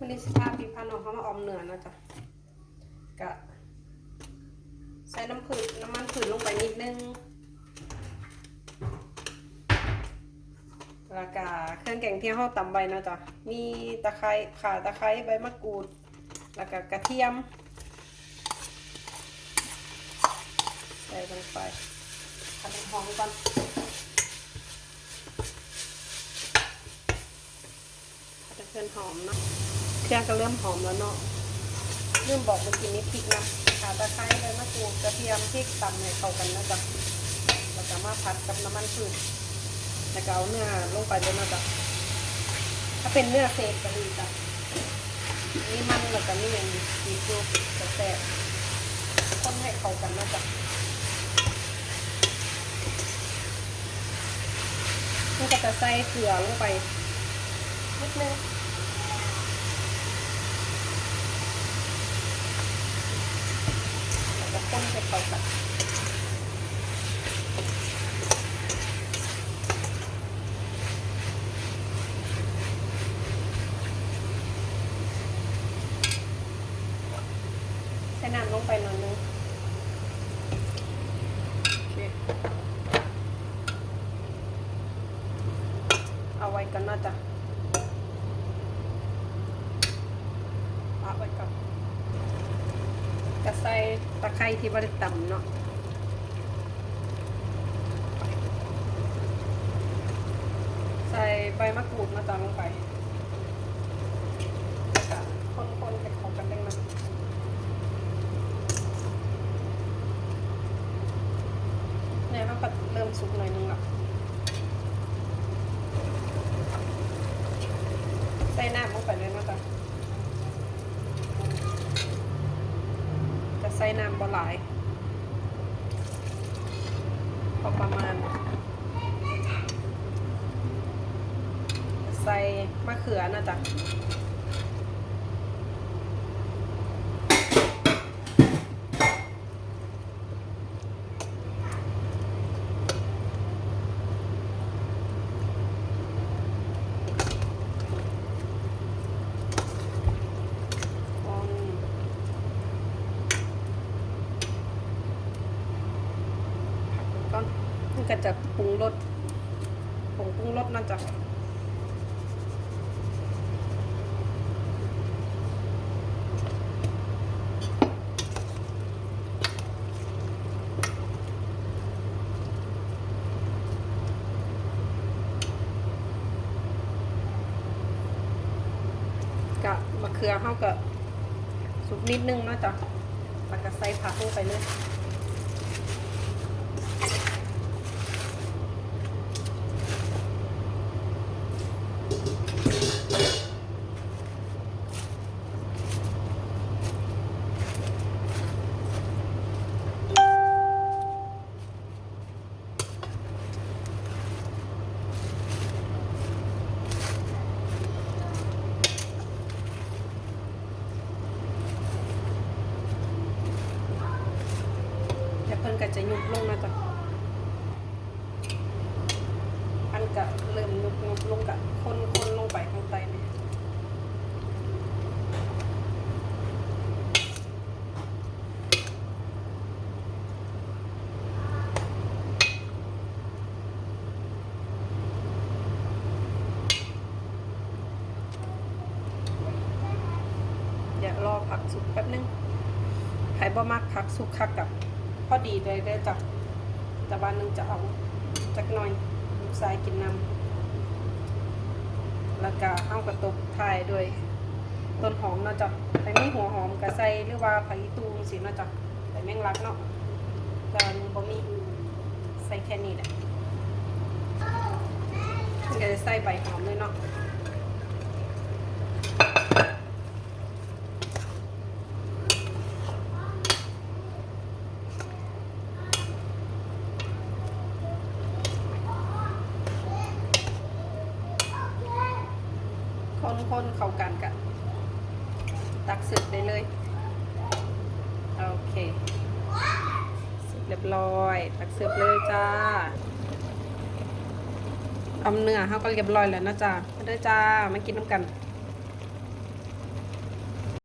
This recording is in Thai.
วันนี้สิพาพี่พาน้องเขามาออมเหนือนะจ๊ะกะใส่น้ำผึ้งน้ำมันผึ้งลงไปนิดนึงแล้วก็เครื่องแกงที่เราตำใบนะจ๊ะมีตะไคร้ข่าตะไคร้ใบมะกรูด แล้วก็กระเทียม ใส่ลงไปผัดให้หอมก่อนผัดให้เพื่อนหอมเนาะ เครื่องก็เริ่มหอมแล้วเนาะเริ่มบอกมื่อกี้นี้พริกนะขาตะไคร้ใบมะกรูดกระเทียมพริกตำให้เข้ากันนะจ๊ะแล้วก็มาผัดกับน้ำมันพืชแล้วก็เอาเนื้อลงไปเลยนะจ๊ะถ้าเป็นเนื้อเศษก็ดีจ้ะนี่มันแล้วก็นี่อย่างดีจูแซ่บๆคนให้เข้ากันนะจ๊ะก็จะใส่เกลือลงไปนิดนึง แล้วก็ต้มไปเข้ากันใส่น้ำลงไปหน่อยนึงเอาไว้กันน่าจะเอาไว้ก่อน กระใส่ตะไคร้ที่บริต่ำเนาะใส่ใบมะกรูดมาตามลงไปแล้วก็คนๆให้เข้ากันได้ไหมเนี่ยมันก็เริ่มสุกหน่อยนึงแล้วใส่น้ำลงไปเลยนะจ๊ะจะ ใส่น้ำบ่หลายพอประมาณ ใส่มะเขือนะจ๊ะคนผัก ก็จะปรุงรสผงปรุงรสนะจ๊ะกะมะเขือเขาก็สุกนิดนึงนะจ๊ะแล้วก็ใส่ผักลงไปเลย จะยุบลงนะจ๊ะอันก็เริ่มยุบยุบลงกะคนคนลงไปข้างใต้เนี่ยเดี๋ยวรอผักสุกแป๊บนึงใครบ่มักผักสุกคักกับ พอดีเลยได้จ้ะแต่วันหนึงจะเอาจักหน่อยลูกชายกินน้ำแล้วก็เอากระตุกทายด้วยต้นหอมเนาะจ้ะใครมีหัวหอมกระใส่หรือว่าผักอีตูสิเนาะจ้ะแต่แมงลักเนาะแต่อันนี้บ่มีใส่แค่นี้แหละก็จะใส่ใบหอมเลยเนาะ คนคนๆเข้ากันกันตักเสิร์ฟได้เลย โอเคเสร็จเรียบร้อย ตักเสิร์ฟเลยจ้าอำเนื้อเขาก็เรียบร้อยแล้วนะจ้ามาเด้อจ้ามากินน้ำกัน